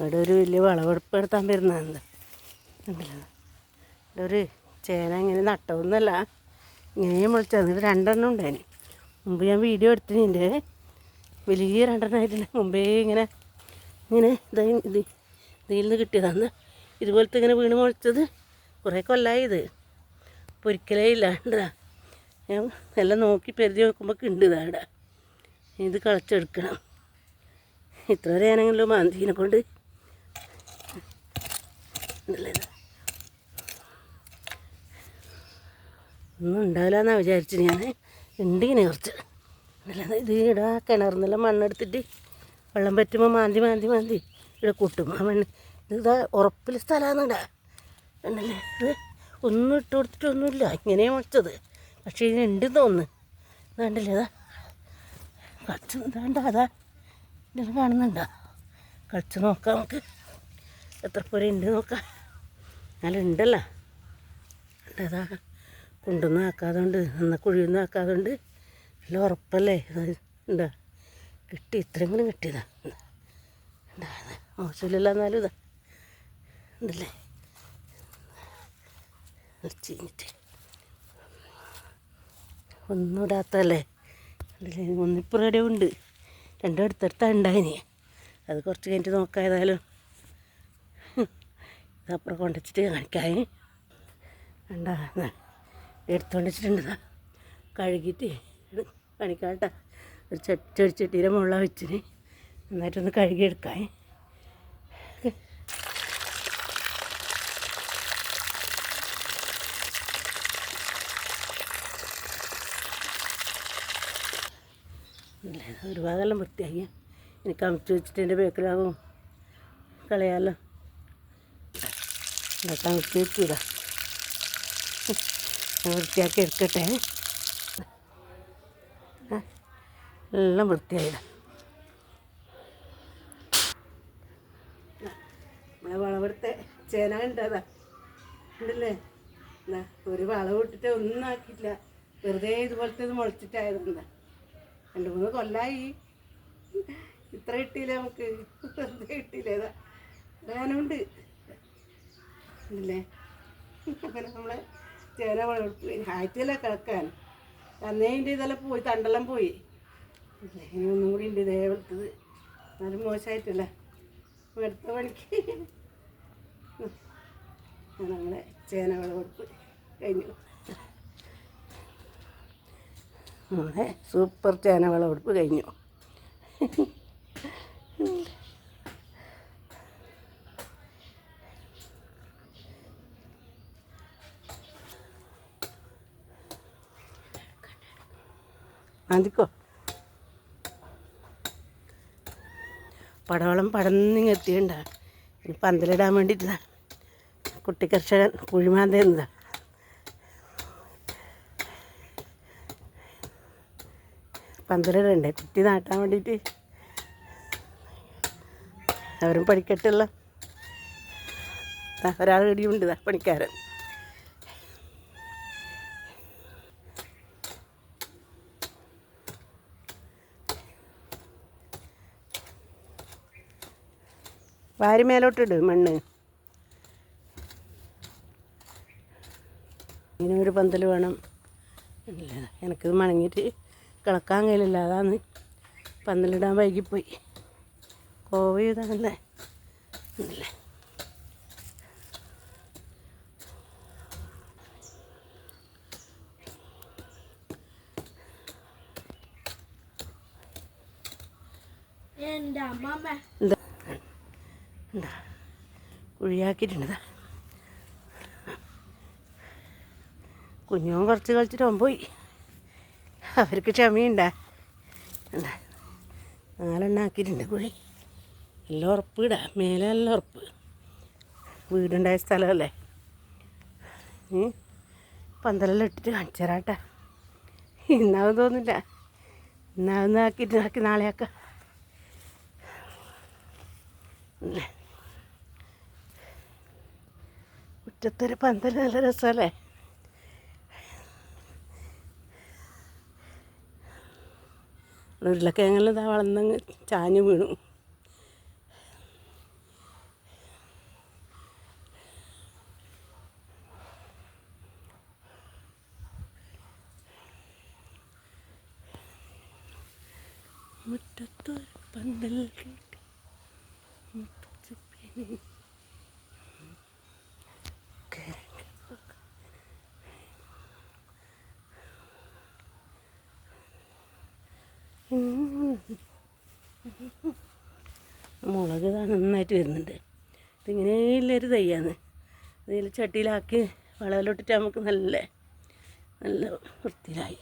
ഇവിടെ ഒരു വലിയ വിളവെടുപ്പ് എടുത്താൻ വരുന്നതാണ്. ഇവിടെ ഒരു ചേന ഇങ്ങനെ നട്ടതൊന്നുമല്ല. ഇങ്ങനെ മുളിച്ചത് രണ്ടെണ്ണം ഉണ്ടായിന്. മുമ്പ് ഞാൻ വീഡിയോ എടുത്തിന്റെ വലിയ രണ്ടെണ്ണമായിട്ടുണ്ട് മുമ്പേ ഇങ്ങനെ ഇങ്ങനെ ഇത് ഇത് ഇതിൽ നിന്ന് കിട്ടിയതാണ്. ഇതുപോലത്തെ ഇങ്ങനെ വീണ് മുളച്ചത് കുറേ കൊല്ലമായി ഇത്. പൊരിക്കലേ ഇല്ല. ഉണ്ടാ ഞാൻ എല്ലാം നോക്കി പെരുതി നോക്കുമ്പോൾ ഉണ്ട് ഇവിടെ. ഇത് കളച്ചെടുക്കണം. ഇത്ര നേരമെങ്കിലും മാന്തിനെ കൊണ്ട് ഇത്. ഒന്നും ഉണ്ടാവില്ല എന്നാണ് ഞാൻ ഉണ്ട് ഇങ്ങനെ കുറച്ച് ഇത് ഇവിടെ ആ കിണറിന്നെല്ലാം മണ്ണെടുത്തിട്ട് വെള്ളം പറ്റുമ്പോൾ മാന്തി മാന്തി മാന്തി ഇവിടെ കൂട്ടും. ആ മണ്ണ് ഇതാ ഉറപ്പിൽ സ്ഥലമാണെന്നുണ്ടാ ഇത് ഒന്നും ഇട്ട് കൊടുത്തിട്ടൊന്നുമില്ല. ഇങ്ങനെ മുളച്ചത് പക്ഷേ ഇതിനുണ്ട് തോന്നുന്നു. ഇതാണ്ടല്ലേ? അതാ കളിച്ച് ഇതാണ്ട? അതാ. ഇതിൽ കാണുന്നുണ്ടോ? കളിച്ച് നോക്കാം നമുക്ക്. എത്ര പോലെ ഉണ്ട് നോക്കാം. നല്ല ഉണ്ടല്ലോ ഉണ്ട് അതാ കുണ്ടൊന്നും ആക്കാതുകൊണ്ട് എന്ന കുഴിയൊന്നും ആക്കാതുകൊണ്ട് നല്ല ഉറപ്പല്ലേ? ഉണ്ടാ കിട്ടി ഇത്രയും കൂടി കിട്ടിയതാ. ഉണ്ടാ മോശമില്ലല്ലോ എന്നാലും ഇതാ. ഉണ്ടല്ലേ ചീഞ്ഞിട്ട്. ഒന്നും ഇടാത്തല്ലേ ഒന്നിപ്പുറം ഉണ്ട് രണ്ടും അടുത്തടുത്താണ് ഉണ്ടായിനി. അത് കുറച്ച് കഴിഞ്ഞിട്ട് നോക്കാം ഏതായാലും. ഇതപ്പുറം കൊണ്ടുവച്ചിട്ട് കാണിക്കായി ഉണ്ടാ എടുത്തുകൊണ്ട് വെച്ചിട്ടുണ്ട് കഴുകിയിട്ട് കാണിക്കാട്ടാ ഒരു ചട്ടി ചെടിച്ചട്ടിയുടെ മുകളിൽ വെച്ചിന്. നന്നായിട്ടൊന്ന് കഴുകിയെടുക്കാം ഇല്ല, ഒരു ഭാഗമെല്ലാം വൃത്തിയാക്കി എനിക്ക് അമിച്ച് വെച്ചിട്ട് എന്റെ ബേക്കിലാകും കളയാലോ. വെച്ചിടാ ഞാൻ വൃത്തിയാക്കി എടുക്കട്ടെ. എല്ലാം വൃത്തിയായിടാം. നമ്മളെ വളവെടുത്തെ ചേന ഉണ്ടതാ ഉണ്ടല്ലേ എന്നാ ഒരു വളവ് ഇട്ടിട്ട് ഒന്നും ആക്കിയിട്ടില്ല. വെറുതെ ഇതുപോലത്തെ ഇത് മുളച്ചിട്ടായതെന്താ രണ്ട് മൂന്ന് കൊല്ലായി. ഇത്ര കിട്ടിയില്ല നമുക്ക്? വെറുതെ കിട്ടിയില്ല? ഏതാ ഞാനുണ്ട്. ഇല്ലേ അങ്ങനെ നമ്മളെ ചേന ആഴ്ചയില്ല കിടക്കാൻ? അന്നേന്റെ ഇതെല്ലാം പോയി തണ്ടെല്ലാം പോയി. ഇനി ഒന്നും കൂടി ഉണ്ട് ഇതേ വെളുത്തത്. എന്നാലും മോശമായിട്ടില്ല എടുത്ത പണിക്ക്. നമ്മളെ ചേന വിളവെടുപ്പ് കഴിഞ്ഞു. നമ്മളെ സൂപ്പർ ചേന വിളവെടുപ്പ് കഴിഞ്ഞു. ആദ്യക്കോ പടവളം പടന്നിങ്ങ് എത്തിയുണ്ട ഇനി പന്തലിടാൻ വേണ്ടിയിട്ടാ. കുട്ടി കർഷകൻ കുഴിമാന്തേന്നതാ പന്തലിടണ്ടേ? കുട്ടി നാട്ടാൻ വേണ്ടിയിട്ട്. അവരും പഠിക്കട്ടുള്ള ഒരാൾ ഇടിയുണ്ട് പണിക്കാരൻ. വാരി മേലോട്ടിട് മണ്ണ്. ഇതിനൊരു ഒരു പന്തൽ വേണം. ഇല്ല എനിക്കിത് മണങ്ങിയിട്ട് കിളക്കാൻ കഴിയില്ല അതാണ് പന്തലിടാൻ വൈകിപ്പോയി. കോവ ഇതാണല്ലേ? ഇല്ലേ. എന്റെ അമ്മമ്മ. എന്താ? എന്താ കുഴിയാക്കിയിട്ടുണ്ട്. ദാ. കുഞ്ഞും കുറച്ച് കളിച്ചിട്ട് പോയി. അവർക്ക് ക്ഷമയുണ്ടാ. എന്താ നാലെണ്ണം ആക്കിയിട്ടുണ്ട് കുഴി. ഉറപ്പ് ഇടാ മേലെ എല്ലാം ഉറപ്പ്. വീടുണ്ടായ സ്ഥലമല്ലേ. പന്തലെല്ലാം ഇട്ടിട്ട് കാണിച്ചു തരാട്ടാ ഇന്നാവും തോന്നില്ല ഇന്നാവുന്ന ആക്കിയിട്ട് ആക്കി നാളെ ആക്കാം മുറ്റത്തൊരു പന്തൽ നല്ല രസമല്ലേ? ഉരുളക്കിഴങ്ങെല്ലാം ഇതാ വളർന്നങ്ങ് ചാഞ്ഞു വീണു. മുറ്റത്തൊരു പന്തൽ മുറ്റത്ത് പിന്നെ മുളക് ഇതാ നന്നായിട്ട് വരുന്നുണ്ട്. ഇതിങ്ങനെ ഉള്ളൊരു തയ്യാന്ന് ഇതിൽ ചട്ടിയിലാക്കി വളവിലോട്ടിട്ട് നമുക്ക് നല്ല നല്ല വൃത്തിയിലായി.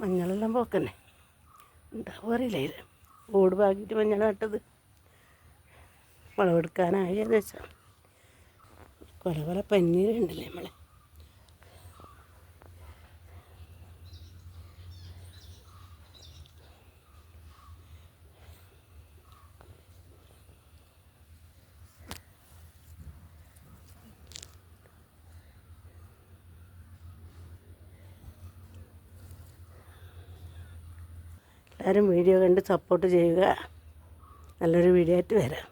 മഞ്ഞളെല്ലാം പോക്കന്നെ. ഉണ്ടാവും അറിയില്ല ഇത്. ഓട് പാകിയിട്ട് മഞ്ഞൾ നട്ടത്. വളവെടുക്കാനായി ഏകദേശം കൊല കൊല പനീരുണ്ടല്ലേ നമ്മളെ. എല്ലാവരും വീഡിയോ കണ്ട് സപ്പോർട്ട് ചെയ്യുക. നല്ലൊരു വീഡിയോ ആയിട്ട് വരാം.